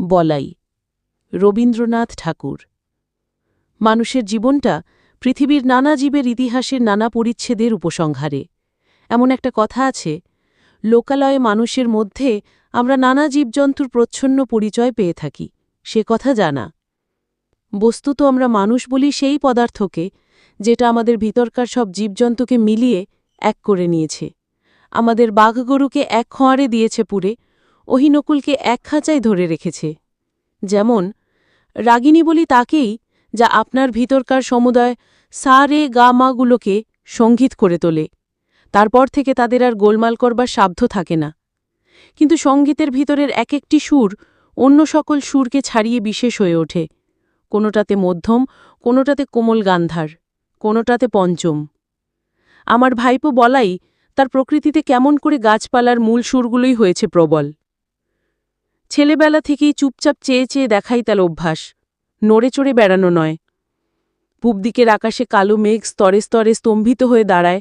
বলাই। রবীন্দ্রনাথ ঠাকুর। মানুষের জীবনটা পৃথিবীর নানা জীবের ইতিহাসের নানা পরিচ্ছেদের উপসংহারে। এমন একটা কথা আছে, লোকালয়ে মানুষের মধ্যে আমরা নানা জীবজন্তুর প্রচ্ছন্ন পরিচয় পেয়ে থাকি, সে কথা জানা। বস্তুত আমরা মানুষ বলি সেই পদার্থকে যেটা আমাদের ভিতরকার সব জীবজন্তুকে মিলিয়ে এক করে নিয়েছে। আমাদের বাঘগরুকে এক খোঁয়ারে দিয়েছে পুরে অহিনকুলকে এক খাঁচায় ধরে রেখেছে। যেমন, রাগিনী বলি তাকেই যা আপনার ভিতরকার সমুদয় সা রে গা মাগুলোকে সংগীত করে তোলে। তারপর থেকে তাদের আর গোলমাল করবার সাধ্য থাকে না। কিন্তু সঙ্গীতের ভিতরের এক একটি সুর অন্য সকল সুরকে ছাড়িয়ে বিশেষ হয়ে ওঠে। কোনোটাতে মধ্যম, কোনোটাতে কোমল গান্ধার, কোনোটাতে পঞ্চম। আমার ভাইপো বলাই তার প্রকৃতিতে কেমন করে গাছপালার মূল সুরগুলোই হয়েছে প্রবল। ছেলেবেলা থেকেই চুপচাপ চেয়ে চেয়ে দেখাই তার অভ্যাস। নড়ে চড়ে বেড়ানো নয়। পূব দিকের আকাশে কালো মেঘ স্তরে স্তরে স্তম্ভিত হয়ে দাঁড়ায়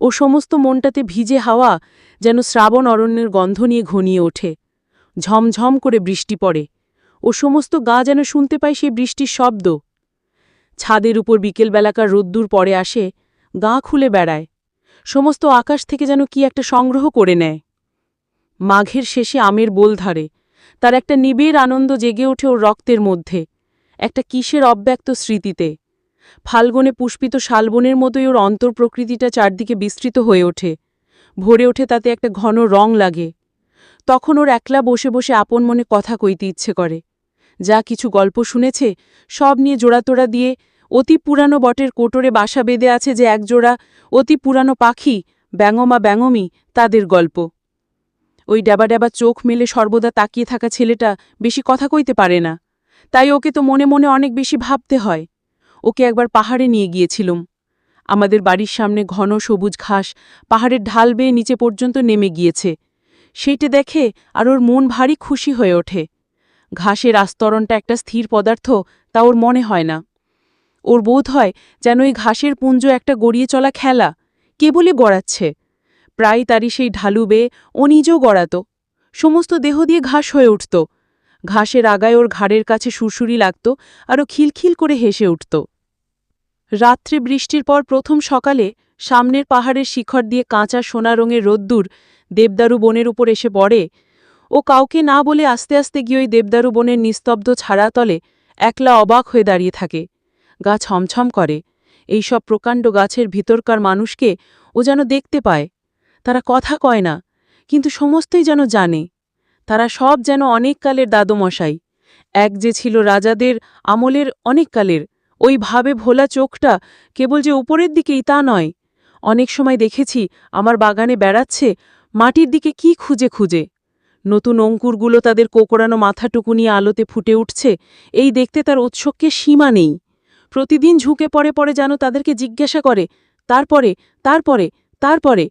ও সমস্ত মনটাতে ভিজে হাওয়া যেন শ্রাবণ অরণ্যের গন্ধ নিয়ে ঘনিয়ে ওঠে। ঝমঝম করে বৃষ্টি পড়ে ও সমস্ত গা যেন শুনতে পায় সে বৃষ্টির শব্দ। ছাদের উপর বিকেলবেলাকার রোদ্দুর পরে আসে, গা খুলে বেড়ায়। সমস্ত আকাশ থেকে যেন কি একটা সংগ্রহ করে নেয়। মাঘের শেষে আমের বোল ধারে তার একটা নিবিড় আনন্দ জেগে ওঠে ওর রক্তের মধ্যে, একটা কিসের অব্যক্ত স্মৃতিতে। ফাল্গুনে পুষ্পিত শালবনের মতোই ওর অন্তর্প্রকৃতিটা চারদিকে বিস্তৃত হয়ে ওঠে, ভরে ওঠে তাতে একটা ঘন রং লাগে। তখন ওর একলা বসে বসে আপন মনে কথা কইতে ইচ্ছে করে। যা কিছু গল্প শুনেছে, সব নিয়ে জোড়াতোড়া দিয়ে অতি পুরানো বটের কোটরে বাসা বেঁধে আছে যে একজোড়া অতি পুরানো পাখি, ব্যাঙমা ব্যাঙমি, তাদের গল্প। ওই ড্যাবা ড্যাবা চোখ মেলে সর্বদা তাকিয়ে থাকা ছেলেটা বেশি কথা কইতে পারে না। তাই ওকে তো মনে মনে অনেক বেশি ভাবতে হয়। ওকে একবার পাহাড়ে নিয়ে গিয়েছিলুম। আমাদের বাড়ির সামনে ঘন সবুজ ঘাস পাহাড়ের ঢাল বেয়ে নিচে পর্যন্ত নেমে গিয়েছে। সেইটে দেখে আর ওর মন ভারী খুশি হয়ে ওঠে। ঘাসের আস্তরণটা একটা স্থির পদার্থ, তা ওর মনে হয় না। ওর বোধ হয় যেন ওই ঘাসের পুঞ্জ একটা গড়িয়ে চলা খেলা, কেবলই গড়াচ্ছে। প্রায় তারই সেই ঢালু বেয়ে ও নিজেও গড়াত। সমস্ত দেহ দিয়ে ঘাস হয়ে উঠত। ঘাসের আগায় ওর ঘাড়ের কাছে সুরসুরি লাগত আরও খিলখিল করে হেসে উঠত। রাত্রে বৃষ্টির পর প্রথম সকালে সামনের পাহাড়ের শিখর দিয়ে কাঁচা সোনা রঙের রোদ্দুর দেবদারু বনের উপর এসে পড়ে। ও কাউকে না বলে আস্তে আস্তে গিয়ে ওই দেবদারু বনের নিস্তব্ধ ছাড়া তলে একলা অবাক হয়ে দাঁড়িয়ে থাকে। গা ছমছম করে। এইসব প্রকাণ্ড গাছের ভিতরকার মানুষকে ও যেন দেখতে পায়। তারা কথা কয় না, কিন্তু সমস্তই যেন জানে। তারা সব যেন অনেককালের দাদমশাই। এক যে ছিল রাজাদের আমলের অনেককালের ওই ভাবে ভোলা চোখটা কেবল যে উপরের দিকেই তা নয়। অনেক সময় দেখেছি আমার বাগানে বেড়াচ্ছে, মাটির দিকে কি খুঁজে খুঁজে। নতুন অঙ্কুরগুলো তাদের কোকড়ানো মাথাটুকু নিয়ে আলোতে ফুটে উঠছে, এই দেখতে তার উৎসবকে সীমা নেই। প্রতিদিন ঝুঁকে পড়ে পড়ে যেন তাদেরকে জিজ্ঞাসা করে, তারপরে তারপরে তারপরে?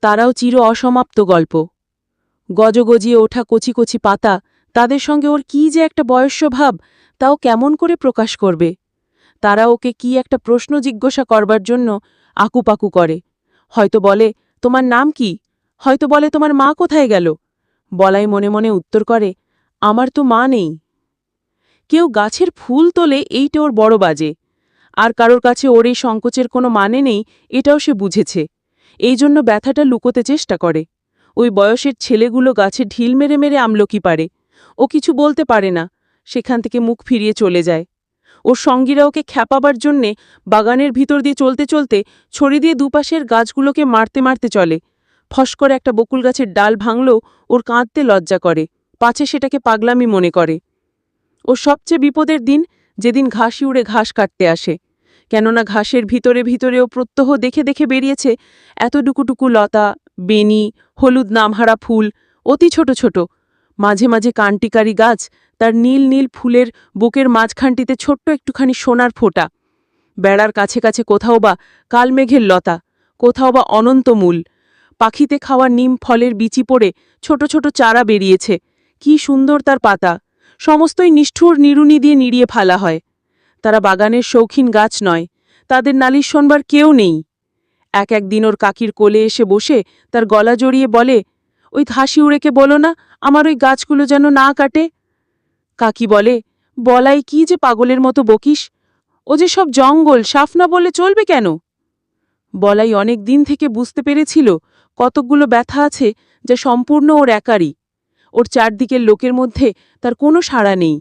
তারাও চির অসমাপ্ত গল্প। গজগজিয়ে ওঠা কচি কচি পাতা, তাদের সঙ্গে ওর কি যে একটা বয়স্যভাব তাও কেমন করে প্রকাশ করবে? তারা ওকে কি একটা প্রশ্ন জিজ্ঞাসা করবার জন্য আকুপাকু করে। হয়তো বলে, তোমার নাম কি? হয়তো বলে, তোমার মা কোথায় গেল? বলাই মনে মনে উত্তর করে, আমার তো মা নেই। কেউ গাছের ফুল তোলে এইটা ওর বড় বাজে। আর কারোর কাছে ওর এই সংকোচের কোনো মানে নেই, এটাও সে বুঝেছে। এই জন্য ব্যথাটা লুকোতে চেষ্টা করে। ওই বয়সের ছেলেগুলো গাছে ঢিল মেরে মেরে আমলকি পারে? ও কিছু বলতে পারে না। সেখান থেকে মুখ ফিরিয়ে চলে যায়। ওর সঙ্গীরা ওকে খ্যাপাবার জন্যে বাগানের ভিতর দিয়ে চলতে চলতে ছড়ি দিয়ে দুপাশের গাছগুলোকে মারতে মারতে চলে। ফস করে একটা বকুল গাছের ডাল ভাঙলেও ওর কাঁদতে লজ্জা করে। পাছে সেটাকে পাগলামি মনে করে। ও সবচেয়ে বিপদের দিন যেদিন ঘাসি উড়ে ঘাস কাটতে আসে। কেননা ঘাসের ভিতরে ভিতরেও প্রত্যহ দেখে দেখে বেরিয়েছে এত ডুকুটুকু লতা বেনি হলুদ নামহারা ফুল, অতি ছোট ছোট। মাঝে মাঝে কান্টিকারি গাছ তার নীল নীল ফুলের বুকের মাঝখানটিতে ছোট্ট একটুখানি সোনার ফোঁটা। বেড়ার কাছে কাছে কোথাও বা কালমেঘের লতা, কোথাও বা অনন্তমূল পাখিতে খাওয়া নিম ফলের বিচি পড়ে ছোট ছোট চারা বেরিয়েছে। কি সুন্দর তার পাতা। সমস্তই নিষ্ঠুর নিরুনি দিয়ে নিড়িয়ে ফালা হয়। তারা বাগানের শৌখিন গাছ নয়, তাদের নালিশ শোনবার কেউ নেই। এক একদিন ওর কাকির কোলে এসে বসে তার গলা জড়িয়ে বলে, ওই হাসি উড়েকে বলো না, আমার ওই গাছগুলো যেন না কাটে। কাকি বলে, বলাই কি যে পাগলের মতো বকিস, ও যে সব জঙ্গল, সাফ না বললে চলবে কেন? বলাই অনেক দিন থেকে বুঝতে পেরেছিল কতকগুলো ব্যথা আছে যা সম্পূর্ণ ওর একারই। ওর চারদিকের লোকের মধ্যে তার কোনো সাড়া নেই।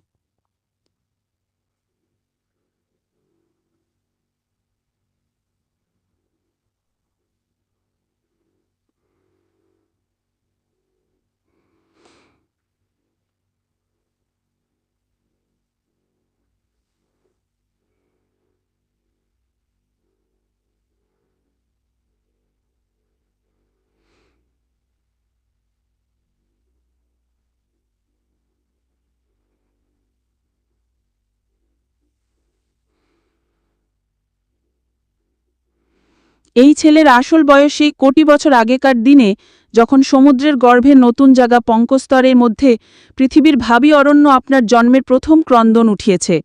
এই ছেলের আসল বয়স সেই কোটি বছর আগেকার দিনে যখন সমুদ্রের গর্ভে নতুন জাগা পঙ্কস্তরের মধ্যে পৃথিবীর ভাবি অরণ্য আপনার জন্মের প্রথম ক্রন্দন উঠিয়েছে।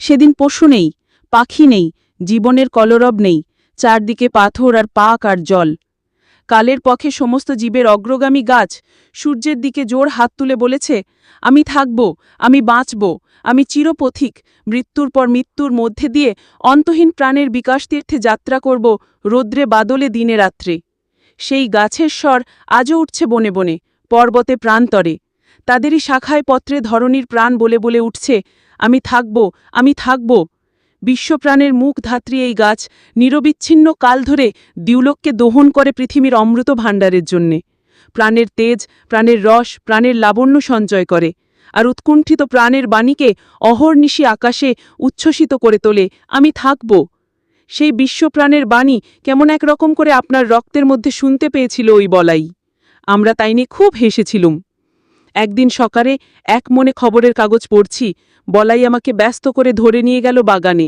সেদিন পশু নেই, পাখি নেই, জীবনের কলরব নেই, চারদিকে পাথর আর পাক আর জল। কালের পক্ষে সমস্ত জীবের অগ্রগামী গাছ সূর্যের দিকে জোর হাত তুলে বলেছে, আমি থাকব, আমি বাঁচব, আমি চিরপথিক, মৃত্যুর পর মৃত্যুর মধ্যে দিয়ে অন্তহীন প্রাণের বিকাশ তীর্থে যাত্রা করব রৌদ্রে বাদলে দিনে রাত্রে। সেই গাছের স্বর আজও উঠছে বনে বনে, পর্বতে প্রান্তরে তাদেরই শাখায় পত্রে ধরনীর প্রাণ বলে বলে উঠছে, আমি থাকব আমি থাকব বিশ্বপ্রাণের মুখ ধাত্রী এই গাছ নিরবিচ্ছিন্ন কাল ধরে দিউলোককে দোহন করে পৃথিবীর অমৃত ভাণ্ডারের জন্যে। প্রাণের তেজ, প্রাণের রস, প্রাণের লাবণ্য সঞ্চয় করে আর উৎকুণ্ঠিত প্রাণের বাণীকে অহর্নিশি আকাশে উচ্ছ্বসিত করে তোলে, আমি থাকব। সেই বিশ্বপ্রাণের বাণী কেমন এক রকম করে আপনার রক্তের মধ্যে শুনতে পেয়েছিল ওই বলাই। আমরা তাই নিয়ে খুব হেসেছিলুম। একদিন সকালে এক মনে খবরের কাগজ পড়ছি, বলাই আমাকে ব্যস্ত করে ধরে নিয়ে গেল বাগানে।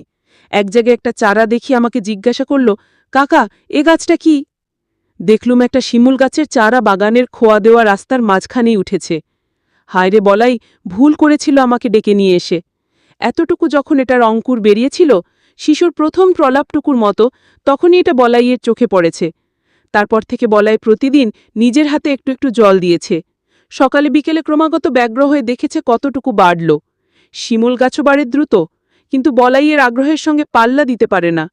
এক জায়গায় একটা চারা দেখি আমাকে জিজ্ঞাসা করল, কাকা, এ গাছটা কি? দেখলুম একটা শিমুল গাছের চারা বাগানের খোয়া দেওয়া রাস্তার মাঝখানেই উঠেছে। হায়রে বলাই, ভুল করেছিল আমাকে ডেকে নিয়ে এসে। এতটুকু যখন এটার অঙ্কুর বেরিয়েছিল, শিশুর প্রথম প্রলাপটুকুর মতো তখনই এটা বলাইয়ের চোখে পড়েছে। তারপর থেকে বলাই প্রতিদিন নিজের হাতে একটু একটু জল দিয়েছে। সকালে বিকেলে ক্রমাগত ব্যগ্র হয়ে দেখেছে কতটুকু বাড়ল। শিমুল গাছও বাড়ে দ্রুত, কিন্তু বলাইয়ের আগ্রহের সঙ্গে পাল্লা দিতে পারে না।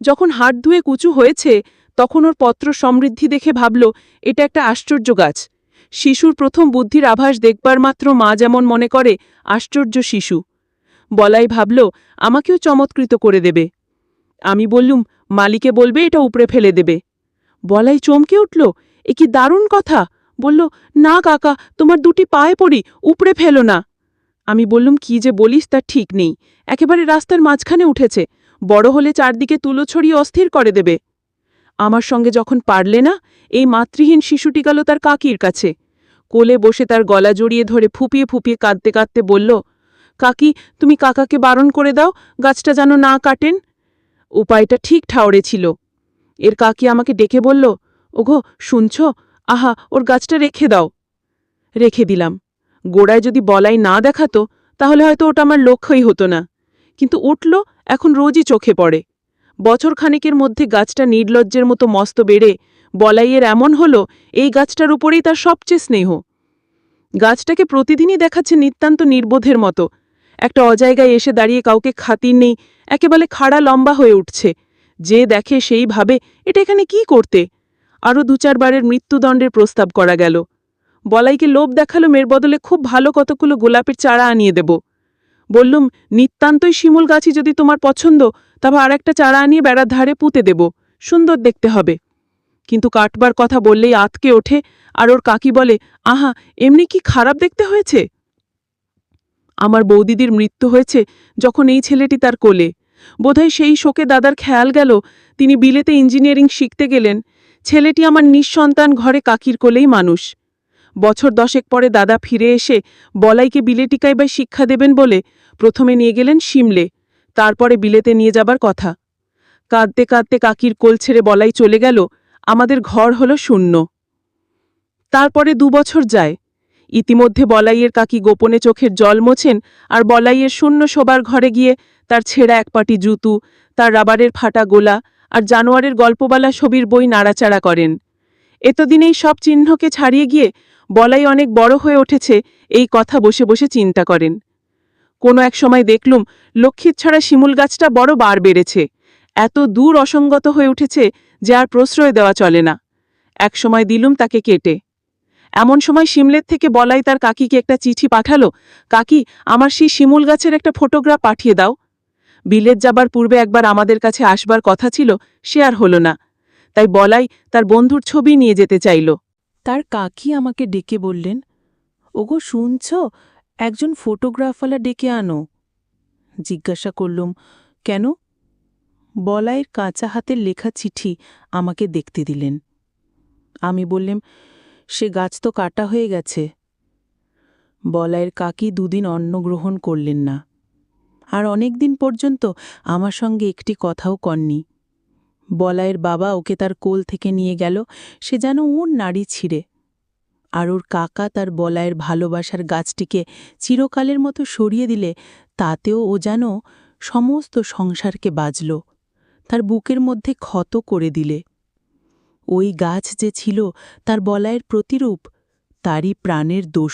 যখন হাট ধুয়ে কুচু হয়েছে, তখন ওর পত্র সমৃদ্ধি দেখে ভাবল, এটা একটা আশ্চর্য গাছ। শিশুর প্রথম বুদ্ধির আভাস দেখবার মাত্র মা যেমন মনে করে, আশ্চর্য শিশু। বলাই ভাবল, আমাকেও চমৎকৃত করে দেবে। আমি বললুম, মালিকে বলবে এটা উপড়ে ফেলে দেবে। বলাই চমকে উঠল, এ কি দারুণ কথা! বলল, না কাকা, তোমার দুটি পায়ে পড়ি উপড়ে ফেলো না। আমি বললুম, কি যে বলিস তার ঠিক নেই। একেবারে রাস্তার মাঝখানে উঠেছে। বড় হলে চারদিকে তুলো ছড়িয়ে অস্থির করে দেবে। আমার সঙ্গে যখন পারলে না, এই মাতৃহীন শিশুটি গেল তার কাকির কাছে। কোলে বসে তার গলা জড়িয়ে ধরে ফুপিয়ে ফুপিয়ে কাঁদতে কাঁদতে বলল, কাকি, তুমি কাকাকে বারণ করে দাও, গাছটা যেন না কাটেন। উপায়টা ঠিক ঠাউরে ছিল। এর কাকি আমাকে ডেকে বলল, ওগো, শুনছ? আহা, ওর গাছটা রেখে দাও। রেখে দিলাম। গোড়ায় যদি বলাই না দেখাতো, তাহলে হয়তো ওটা আমার লক্ষ্যই হতো না। কিন্তু উঠল, এখন রোজই চোখে পড়ে। বছর খানেকের মধ্যে গাছটা নির্লজ্জের মতো মস্ত বেড়ে, বলাইয়ের এমন হল, এই গাছটার উপরেই তার সবচেয়ে স্নেহ। গাছটাকে প্রতিদিনই দেখাচ্ছে নিতান্ত নির্বোধের মতো। একটা অজায়গায় এসে দাঁড়িয়ে কাউকে খাতির নেই, একেবারে খাড়া লম্বা হয়ে উঠছে। যে দেখে সেই ভাবে, এটা এখানে কি করতে? আরও দু চারবারের মৃত্যুদণ্ডের প্রস্তাব করা গেল। বলাইকে লোভ দেখাল মের বদলে খুব ভালো কতগুলো গোলাপের চারা আনিয়ে দেব। বললুম, নিতান্তই শিমুল গাছই যদি তোমার পছন্দ, তবে আর একটা চারা আনিয়ে বেড়ার ধারে পুঁতে দেব। সুন্দর দেখতে হবে। কিন্তু কাটবার কথা বললেই আতকে ওঠে আর ওর কাকি বলে, আহা, এমনি কি খারাপ দেখতে হয়েছে? আমার বৌদিদির মৃত্যু হয়েছে যখন এই ছেলেটি তার কোলে। বোধহয় সেই শোকে দাদার খেয়াল গেল, তিনি বিলেতে ইঞ্জিনিয়ারিং শিখতে গেলেন ছেলেটি আমার নিঃসন্তান ঘরে কাকির কোলেই মানুষ। বছর দশেক পরে দাদা ফিরে এসে বলাইকে বিলেটিকায় বা শিক্ষা দেবেন বলে প্রথমে নিয়ে গেলেন সিমলে তারপরে বিলেতে নিয়ে যাবার কথা। কাঁদতে কাঁদতে কাকির কোল ছেড়ে বলাই চলে গেল, আমাদের ঘর হলো শূন্য। তারপরে দুবছর যায়। ইতিমধ্যে বলাইয়ের কাকি গোপনে চোখের জল মোছেন আর বলাইয়ের শূন্য শোবার ঘরে গিয়ে তার ছেঁড়া এক পাটি জুতু, তার রাবারের ফাটা গোলা আর জানোয়ারের গল্পবালা ছবির বই নাড়াচাড়া করেন। এতদিনেই সব চিহ্নকে ছাড়িয়ে গিয়ে বলাই অনেক বড় হয়ে উঠেছে এই কথা বসে বসে চিন্তা করেন। কোনো এক সময় দেখলুম লক্ষ্মীর ছাড়া শিমুল গাছটা বড় বার বেড়েছে। এত দূর অসঙ্গত হয়ে উঠেছে যে আর প্রশ্রয় দেওয়া চলে না। এক সময় দিলুম তাকে কেটে। এমন সময় শিমলের থেকে বলাই তার কাকিকে একটা চিঠি পাঠালো, কাকি, আমার সেই শিমুল গাছের একটা ফটোগ্রাফ পাঠিয়ে দাও। বিলেত যাবার পূর্বে একবার আমাদের কাছে আসবার কথা ছিল, সে আর হল না। তাই বলাই তার বন্ধুর ছবি নিয়ে যেতে চাইল। তার কাকি আমাকে ডেকে বললেন, ওগো, শুনছ? একজন ফটোগ্রাফওয়ালা ডেকে আনো। জিজ্ঞাসা করলুম, কেন? বলাইয়ের কাঁচা হাতের লেখা চিঠি আমাকে দেখতে দিলেন। আমি বললেম, সে গাছ তো কাটা হয়ে গেছে। বলাইয়ের কাকি দুদিন অন্ন গ্রহণ করলেন না। আর অনেক দিন পর্যন্ত আমার সঙ্গে একটি কথাও কননি। বলায়ের বাবা ওকে তার কোল থেকে নিয়ে গেল, সে যেন ওর নাড়ি ছিঁড়ে। আর ওর কাকা তার বলায়ের ভালোবাসার গাছটিকে চিরকালের মতো সরিয়ে দিলে, তাতেও ও যেন সমস্ত সংসারকে বাজল, তার বুকের মধ্যে ক্ষত করে দিলে। ওই গাছ যে ছিল তার বলায়ের প্রতিরূপ, তারই প্রাণের দোষ।